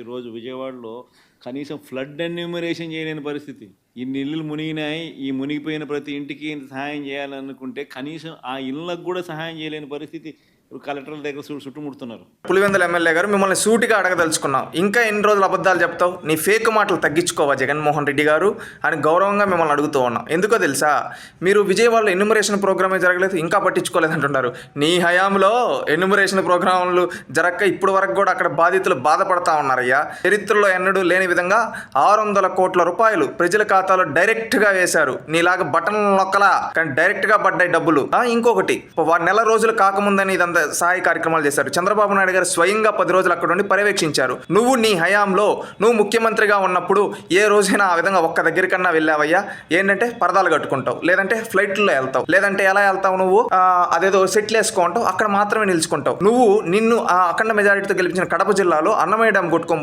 ఈరోజు విజయవాడలో కనీసం ఫ్లడ్ ఎన్యూమరేషన్ చేయలేని పరిస్థితి. ఇన్ని ఇల్లులు మునిగినాయి ఈ మునిగిపోయిన ప్రతి ఇంటికి సహాయం చేయాలనుకుంటే కనీసం ఆ ఇళ్ళకు కూడా సహాయం చేయలేని పరిస్థితి ఇప్పుడు కలెక్టర్ల దగ్గర చుట్టుముడుతున్నారు. పులివెందుల ఎమ్మెల్యే గారు మిమ్మల్ని సూటిగా అడగదలుచుకున్నాం. ఇంకా ఎన్ని రోజులు అబద్ధాలు చెప్తావు? నీ ఫేక్ మాటలు తగ్గించుకోవా జగన్మోహన్ రెడ్డి గారు? అని గౌరవంగా మిమ్మల్ని అడుగుతూ ఉన్నాం. ఎందుకో తెలుసా? మీరు విజయవాడలో ఎన్యుమరేషన్ ప్రోగ్రామే జరగలేదు ఇంకా పట్టించుకోలేదు అంటున్నారు. నీ హయాంలో ఎన్యుమరేషన్ ప్రోగ్రాంలు జరగక ఇప్పటి వరకు కూడా అక్కడ బాధితులు బాధపడతా ఉన్నారయ్యా. చరిత్రలో ఎన్నడూ లేని విధంగా ఆరు వందల కోట్ల రూపాయలు ప్రజల ఖాతాలో డైరెక్ట్గా వేశారు. నీలాగా బటన్ నొక్కలా కానీ డైరెక్ట్గా పడ్డాయి డబ్బులు. ఇంకొకటి. నెల రోజులు కాకముందని ఇదంతా సహాయ కార్యక్రమాలు చేశారు. చంద్రబాబు నాయుడు గారు స్వయంగా పది రోజులు అక్కడ ఉండి పర్యవేక్షించారు. నువ్వు నీ హయాంలో నువ్వు ముఖ్యమంత్రిగా ఉన్నప్పుడు ఏ రోజైనా ఆ విధంగా ఒక్క దగ్గరికన్నా వెళ్ళావయ్యా? ఏంటంటే పరదాలు కట్టుకుంటావు. లేదంటే ఫ్లైట్లో వెళ్తావు. లేదంటే ఎలా వెళ్తావు నువ్వు? అదేదో సెటిల్ వేసుకుంటావు అక్కడ మాత్రమే నిలుచుకుంటావు. నువ్వు నిన్ను ఆ అఖండ మెజారిటీతో గెలిపించిన కడప జిల్లాలో అన్నమయ్య డ్యామ్ కొట్టుకోబో